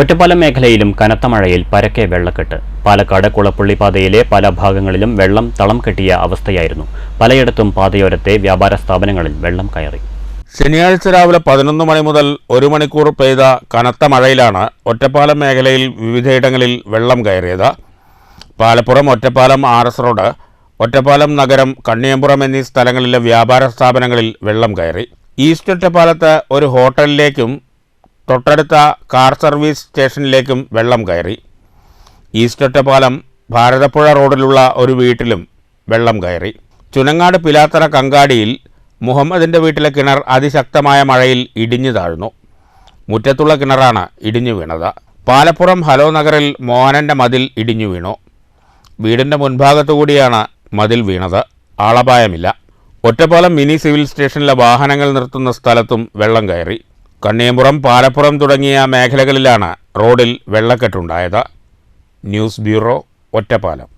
ഒറ്റപ്പാലം മേഖലയിലും കനത്ത മഴയിൽ പരക്കെ വെള്ളക്കെട്ട്. പാലക്കാട് കുളപ്പള്ളി പാതയിലെ പല ഭാഗങ്ങളിലും വെള്ളം തളം കെട്ടിയ അവസ്ഥയായിരുന്നു. പലയിടത്തും പാതയോരത്തെ വ്യാപാര സ്ഥാപനങ്ങളിൽ വെള്ളം കയറി. ശനിയാഴ്ച രാവിലെ പതിനൊന്ന് മണി മുതൽ ഒരു മണിക്കൂർ പെയ്ത കനത്ത മഴയിലാണ് ഒറ്റപ്പാലം മേഖലയിൽ വിവിധയിടങ്ങളിൽ വെള്ളം കയറിയത്. Palappuram Ottapalam R S road Ottapalam നഗരം കണ്ണിയമ്പുറം എന്നീ സ്ഥലങ്ങളിലെ വ്യാപാര സ്ഥാപനങ്ങളിൽ വെള്ളം കയറി. ഈസ്റ്റ് ഒറ്റപ്പാലത്ത് ഒരു ഹോട്ടലിലേക്കും തൊട്ടടുത്ത കാർ സർവീസ് സ്റ്റേഷനിലേക്കും വെള്ളം കയറി. ഈസ്റ്റ് പാലം ഭാരതപ്പുഴ റോഡിലുള്ള ഒരു വീട്ടിലും വെള്ളം കയറി. ചുനങ്ങാട് പിലാത്തറ കങ്കാടിയിൽ മുഹമ്മദിന്റെ വീട്ടിലെ കിണർ അതിശക്തമായ മഴയിൽ ഇടിഞ്ഞു താഴ്ന്നു. മുറ്റത്തുള്ള കിണറാണ് ഇടിഞ്ഞു വീണത്. പാലപ്പുറം ഹലോ നഗറിൽ മോഹനന്റെ മതിൽ ഇടിഞ്ഞു വീണു. വീടിന്റെ മുൻഭാഗത്തു കൂടിയാണ് മതിൽ വീണത്. ആളപായമില്ല. ഒറ്റപ്പാലം മിനി സിവിൽ സ്റ്റേഷനിലെ വാഹനങ്ങൾ നിർത്തുന്ന സ്ഥലത്തും വെള്ളം കയറി. കണ്ണിയമ്പുറം പാലപ്പുറം തുടങ്ങിയ മേഖലകളിലാണ് റോഡിൽ വെള്ളക്കെട്ടുണ്ടായത്. News bureau Ottapalam.